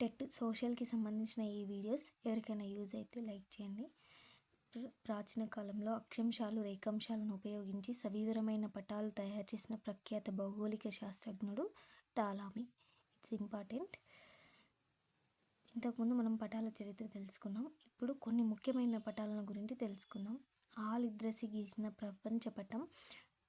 TET సోషల్కి సంబంధించిన ఈ videos ఎవరికైనా యూజ్ అయితే లైక్ చేయండి. ప్రాచీన కాలంలో అక్షాంశాలు రేఖాంశాలను ఉపయోగించి సవివరమైన పటాలు తయారు చేసిన ప్రఖ్యాత భౌగోళిక శాస్త్రజ్ఞుడు టాలామీ. ఇట్స్ ఇంపార్టెంట్ ఇంతకుముందు మనం పటాల చరిత్ర తెలుసుకున్నాం. ఇప్పుడు కొన్ని ముఖ్యమైన పటాలను గురించి తెలుసుకుందాం. ఆలిద్రసి గీసిన ప్రపంచ పటం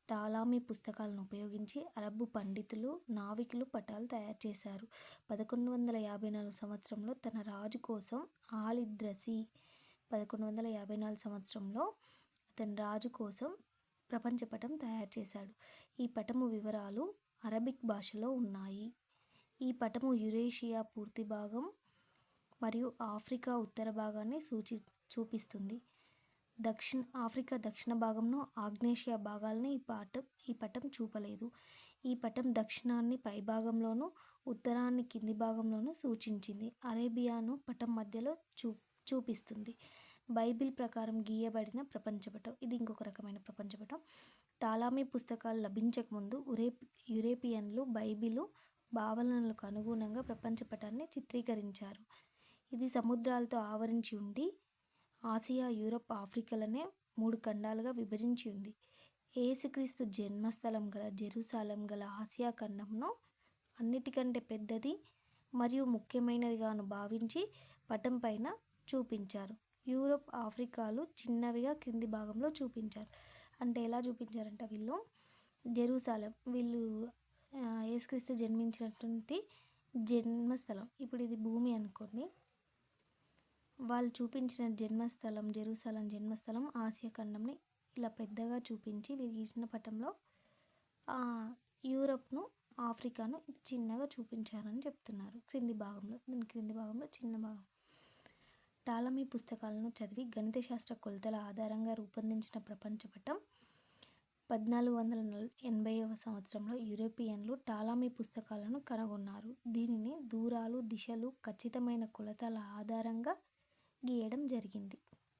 టాలామీ పుస్తకాలను ఉపయోగించి అరబ్బు పండితులు నావికులు పటాలు తయారు చేశారు. పదకొండు వందల యాభై నాలుగు సంవత్సరంలో తన రాజు కోసం ఆలిద్రసి పదకొండు వందల యాభై నాలుగు సంవత్సరంలో అతని రాజు కోసం ప్రపంచ పటం తయారు చేశాడు. ఈ పటము వివరాలు అరబిక్ భాషలో ఉన్నాయి. ఈ పటము యురేషియా పూర్తి భాగం మరియు ఆఫ్రికా ఉత్తర భాగాన్ని సూచి చూపిస్తుంది. దక్షిణ ఆఫ్రికా దక్షిణ భాగంలో ఆగ్నేషియా భాగాలను ఈ పటం ఈ పటం చూపలేదు. ఈ పటం దక్షిణాన్ని పై భాగంలోనూ ఉత్తరాన్ని కింది భాగంలోనూ సూచించింది. అరేబియాను పటం మధ్యలో చూ చూపిస్తుంది. బైబిల్ ప్రకారం గీయబడిన ప్రపంచపటం. ఇది ఇంకొక రకమైన ప్రపంచపటం. టాలామీ పుస్తకాలు లభించకముందు ఉరే యురేపియన్లు బైబిలు భావనలకు అనుగుణంగా ప్రపంచపటాన్ని చిత్రీకరించారు. ఇది సముద్రాలతో ఆవరించి ఉండి ఆసియా యూరప్ ఆఫ్రికాలనే మూడు ఖండాలుగా విభజించి ఉంది. ఏసుక్రీస్తు జన్మస్థలం గల జెరూసాలం గల ఆసియా ఖండంలో అన్నిటికంటే పెద్దది మరియు ముఖ్యమైనదిగాను భావించి పటం పైన చూపించారు. యూరప్ ఆఫ్రికాలు చిన్నవిగా క్రింది భాగంలో చూపించారు. అంటే ఎలా చూపించారంటే వీళ్ళు జెరూసాలం వీళ్ళు ఏసుక్రీస్తు జన్మించినటువంటి జన్మస్థలం. ఇప్పుడు ఇది భూమి అనుకోండి. వాళ్ళు చూపించిన జన్మస్థలం జెరూసలం జన్మస్థలం ఆసియా ఖండంని ఇలా పెద్దగా చూపించి గీసిన పటంలో యూరప్ను ఆఫ్రికాను చిన్నగా చూపించారని చెప్తున్నారు. క్రింది భాగంలో దీని క్రింది భాగంలో చిన్న భాగం. టాలమీ పుస్తకాలను చదివి గణిత శాస్త్ర కొలతల ఆధారంగా రూపొందించిన ప్రపంచ పటం పద్నాలుగు వందల నల్ ఎనభైవ సంవత్సరంలో యూరోపియన్లు టాలామీ పుస్తకాలను కనుగొన్నారు. దీనిని దూరాలు దిశలు ఖచ్చితమైన కొలతల ఆధారంగా గీయడం జరిగింది.